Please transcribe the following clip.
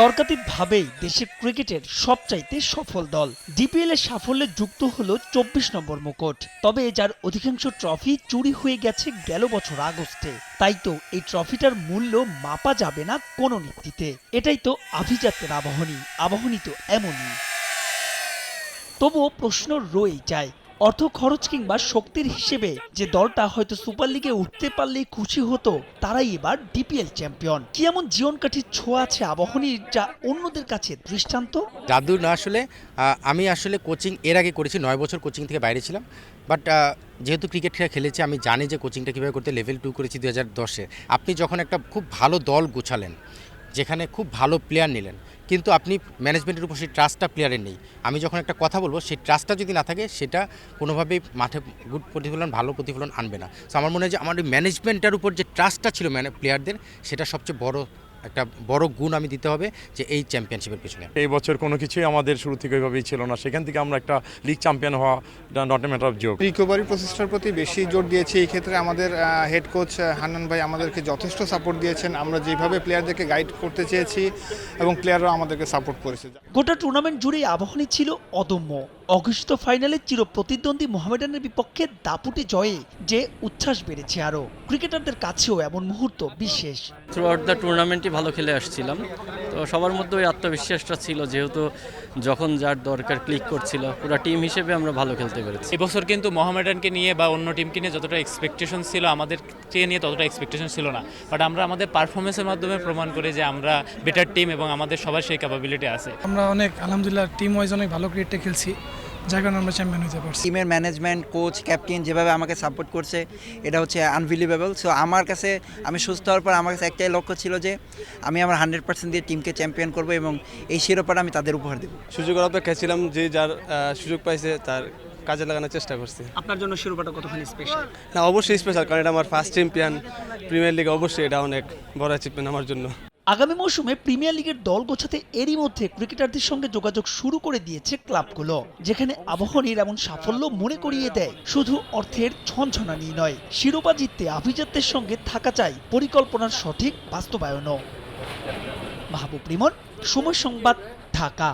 তর্কাতীতভাবেই দেশের ক্রিকেটের সবচাইতে সফল দল। ডিপিএল এর সাফল্যে যুক্ত হলো চব্বিশ নম্বর মুকুট। তবে যার অধিকাংশ ট্রফি চুরি হয়ে গেছে গেল বছর আগস্টে। তাই তো এই ট্রফিটার মূল্য মাপা যাবে না কোনো নীতিতে এটাই তো আভিজাত্যের আবাহনী। আবাহনী তো এমনই। তবুও প্রশ্ন রয়েই যায় অর্থ খরচ কিংবা শক্তির হিসেবে যে দলটা হয়তো সুপার লিগে উঠতে পারলেই খুশি হতো, তারাই এবার ডিপিএল চ্যাম্পিয়ন কি এমন জীবন কাঠির ছোঁয়া আছে আবাহনীর যা অন্যদের কাছে দৃষ্টান্ত? জাদু না আসলে আমি আসলে কোচিং এর আগে করেছি, নয় বছর কোচিং থেকে বাইরে ছিলাম। বাট যেহেতু ক্রিকেট খেলা খেলেছি, আমি জানি যে কোচিংটা কীভাবে করতে লেভেল টু করেছি দু হাজার দশে। আপনি যখন একটা খুব ভালো দল গোছালেন, যেখানে খুব ভালো প্লেয়ার নিলেন কিন্তু আপনি ম্যানেজমেন্টের উপর সেই ট্রাস্টটা প্লেয়ারের নেই। আমি যখন একটা কথা বলব, সেই ট্রাস্টটা যদি না থাকে, সেটা কোনোভাবেই মাঠে গুড প্রতিফলন, ভালো প্রতিফলন আনবে না। সো আমার মনে হয় যে, আমার ম্যানেজমেন্টের উপর যে ট্রাস্টটা ছিল প্লেয়ারদের সেটা সবচেয়ে বড় একটা বড় গুণ আমি দিতে হবে যে এই চ্যাম্পিয়নশিপের পিছনে। এই বছর কোনো কিছুই আমাদের শুরু থেকে ওইভাবেই ছিল না। সেখান থেকে আমরা একটা লিগ চ্যাম্পিয়ন হওয়া not a matter of joke recovery প্রসেসটার প্রতি বেশি জোর দিয়েছি। এই ক্ষেত্রে আমাদের হেড কোচ হান্নান ভাই আমাদেরকে যথেষ্ট সাপোর্ট দিয়েছেন। আমরা যেভাবে প্লেয়ারদেরকে গাইড করতে চেয়েছি এবং প্লেয়াররাও আমাদেরকে সাপোর্ট করেছে। গোটা টুর্নামেন্ট জুড়ে আবাহনী ছিল অদম্য। অঘোষিত ফাইনালে চির প্রতিদ্বন্দ্বী মোহামেডানের বিপক্ষে দাপুটে জয়ে যে উচ্ছ্বাস বেড়েছে আরও। ক্রিকেটারদের কাছেও এমন মুহূর্ত বিশেষ। থ্রু আউট দ্য টুর্নামেন্টই ভালো খেলে আসছিলাম। তো সবার মধ্যে ওই আত্মবিশ্বাসটা ছিল যেহেতু যখন যার দরকার ক্লিক করছিল পুরো টিম হিসেবে আমরা ভালো খেলতে পেরেছি। এবছর কিন্তু মোহামেডানকে নিয়ে বা অন্য টিমকে নিয়ে যতটা এক্সপেকটেশন ছিল আমাদেরকে নিয়ে ততটা এক্সপেকটেশন ছিল না। বাট আমরা আমাদের পারফরমেন্সের মাধ্যমে প্রমাণ করি যে আমরা বেটার টিম এবং আমাদের সবার সেই ক্যাপাবিলিটি আছে। আমরা অনেক আলহামদুলিল্লাহ টিম ওয়াইজ অনেক ভালো ক্রিকেটটা খেলছি। যার কারণে আমরা চ্যাম্পিয়ন হতে পারছি। টিমের ম্যানেজমেন্ট কোচ ক্যাপ্টেন যেভাবে আমাকে সাপোর্ট করছে এটা হচ্ছে আনবিলিভেবল সো আমার কাছে আমি সুস্থ হওয়ার পর আমার কাছে একটাই লক্ষ্য ছিল যে আমি আমার হান্ড্রেড পার্সেন্ট দিয়ে টিমকে চ্যাম্পিয়ন করব এবং এই শিরোপাটা আমি তাদের উপহার দেবো। সুযোগের অপেক্ষায় ছিলাম যে যার সুযোগ পাইছে তার কাজে লাগানোর চেষ্টা করছি। আপনার জন্য শিরোপাটা কতখানি স্পেশাল না অবশ্যই স্পেশাল কারণ এটা আমার ফার্স্ট চ্যাম্পিয়ন প্রিমিয়ার লিগে অবশ্যই এটা অনেক বড় অ্যাচিভমেন্ট আমার জন্য। আগামী মৌসুমে প্রিমিয়ার লিগের দল গোছাতে এরই মধ্যে ক্রিকেটারদের সঙ্গে যোগাযোগ শুরু করে দিয়েছে ক্লাবগুলো, যেখানে আবাহনীর এমন সাফল্য মনে করিয়ে দেয়। শুধু অর্থের ছনছনানি নয়, শিরোপা জিততে আভিজাত্যের সঙ্গে থাকা চাই পরিকল্পনার সঠিক বাস্তবায়নও। মাহবুব রিমন, সময় সংবাদ, ঢাকা।